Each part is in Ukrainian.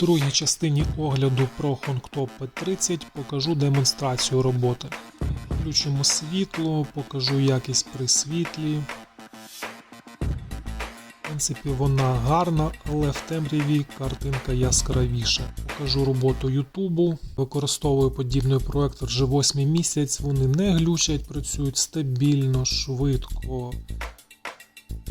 другій частині огляду про HongTop P30 покажу демонстрацію роботи. Включимо світло, покажу якість при світлі. В принципі, вона гарна, але в темряві картинка яскравіша. Покажу роботу Ютубу. Використовую подібний проектор вже 8 місяць. Вони не глючать, працюють стабільно, швидко.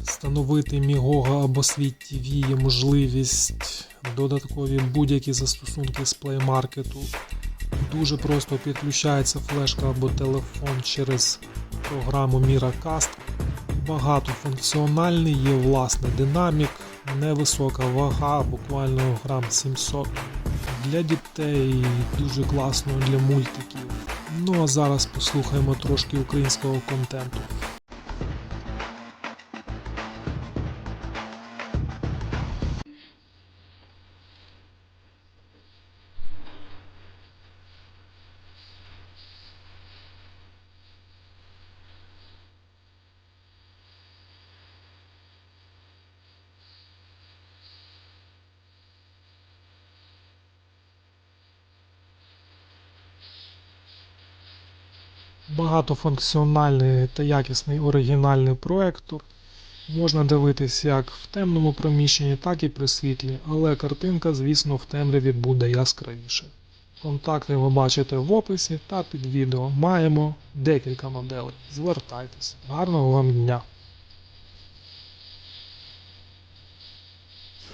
Встановити Мігога або Світ TV є можливість додаткові будь-які застосунки з Play Market. Дуже просто підключається флешка або телефон через програму Miracast. Багатофункціональний, є власний динамік, невисока вага, буквально грам 700. Для дітей дуже класно для мультиків. Ну а зараз послухаємо трошки українського контенту. Багатофункціональний та якісний оригінальний проектор. Можна дивитись як в темному приміщенні, так і при світлі, але картинка, звісно, в темряві буде яскравіше. Контакти ви бачите в описі та під відео. Маємо декілька моделей. Звертайтесь. Гарного вам дня!